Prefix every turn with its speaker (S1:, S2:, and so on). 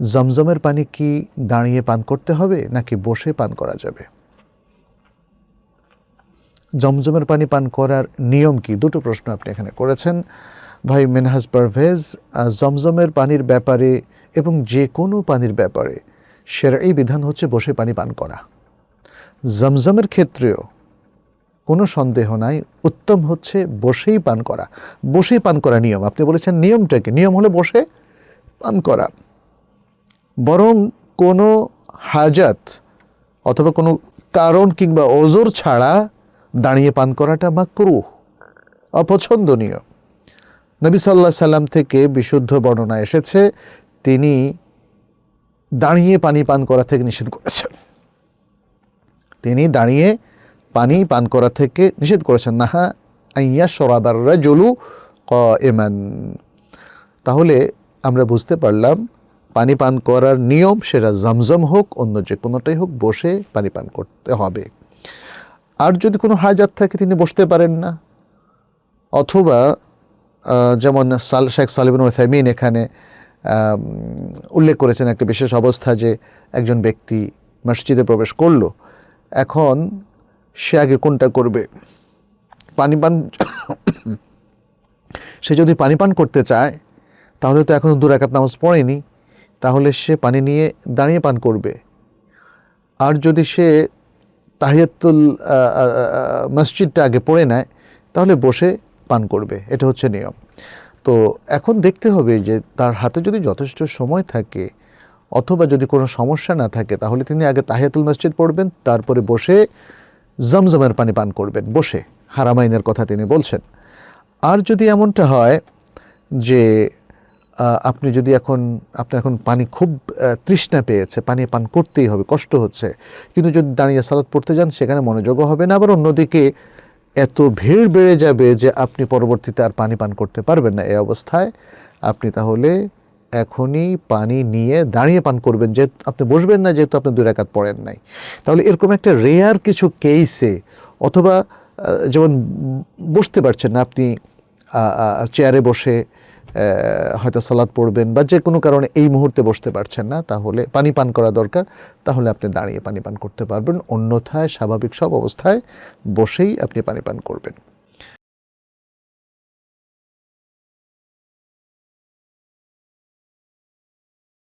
S1: জমজমের পানি কি দাঁড়িয়ে পান করতে হবে, নাকি বসে পান করা যাবে? জমজমের পানি পান করার নিয়ম কি? দুটো প্রশ্ন আপনি এখানে করেছেন। ভাই মেনহাজ পারভেজ জমজমের পানির ব্যাপারে এবং যে কোনো পানির ব্যাপারে সেরা এই বিধান হচ্ছে বসে পানি পান করা। জমজমের ক্ষেত্রেও কোনো সন্দেহ নাই, উত্তম হচ্ছে বসেই পান করা। বসেই পান করা নিয়ম। আপনি বলেছেন নিয়মটাকে নিয়ম হলে বসে পান করা। বরং কোনো হাজাত অথবা কোনো কারণ কিংবা ওজোর ছাড়া দাঁড়িয়ে পান করাটা মাকরুহ, অপছন্দনীয়। নবী সাল্লাহ সাল্লাম থেকে বিশুদ্ধ বর্ণনা এসেছে, তিনি দাঁড়িয়ে পানি পান করা থেকে নিষেধ করেছেন। তিনি দাঁড়িয়ে পানি পান করা থেকে নিষেধ করেছেন। নাহা আইয়া সরাবাররা জলু ক এমান তাহলে আমরা বুঝতে পারলাম পানি পান করার নিয়ম, সেটা জমজম হোক, অন্য যে কোনোটাই হোক, বসে পানি পান করতে হবে। আর যদি কোনো হাজাত থাকে, তিনি বসতে পারেন না। অথবা যেমন সাল, শেখ সালিবিন ওসাইমিন এখানে উল্লেখ করেছেন একটা বিশেষ অবস্থা যে একজন ব্যক্তি মসজিদে প্রবেশ করল। এখন সে আগে কোনটা করবে? পানি পান সে যদি পানি পান করতে চায়, তাহলে তো এখনও দু রাকাত নামাজ পড়েনি। তাহলে সে পানি নিয়ে দাঁড়িয়ে পান করবে। আর যদি সে তাহিয়াতুল মসজিদটা আগে পড়ে নেয়, তাহলে বসে পান করবে। এটা হচ্ছে নিয়ম। তো এখন দেখতে হবে যে তার হাতে যদি যথেষ্ট সময় থাকে, অথবা যদি কোনো সমস্যা না থাকে, তাহলে তিনি আগে তাহিয়াতুল মসজিদ পড়বেন, তারপরে বসে জমজমের পানি পান করবেন। বসে, হারামাইনের কথা তিনি বলছেন। আর যদি এমনটা হয় যে আপনি যদি এখন, আপনার এখন পানি খুব তৃষ্ণা পেয়েছে, পানি পান করতেই হবে, কষ্ট হচ্ছে। কিন্তু যদি দাঁড়িয়ে সালাদ পড়তে যান, সেখানে মনোযোগও হবে না। আবার অন্যদিকে এত ভিড় বেড়ে যাবে যে আপনি পরবর্তীতে আর পানি পান করতে পারবেন না। এই অবস্থায় আপনি তাহলে এখনই পানি নিয়ে দাঁড়িয়ে পান করবেন। যে আপনি বসবেন না, যেহেতু আপনি দুই রাকাত পড়েন নাই। তাহলে এরকম একটা রেয়ার কিছু কেসে অথবা যেমন বসতে পারছেন না আপনি চেয়ারে বসে হয়তো সালাদ পড়বেন বা যে কোনো কারণে এই মুহূর্তে বসতে পারছেন না, তাহলে পানি পান করা দরকার। তাহলে আপনি দাঁড়িয়ে পানি পান করতে পারবেন। অন্যথায় স্বাভাবিক সব অবস্থায় বসেই আপনি পানি পান করবেন।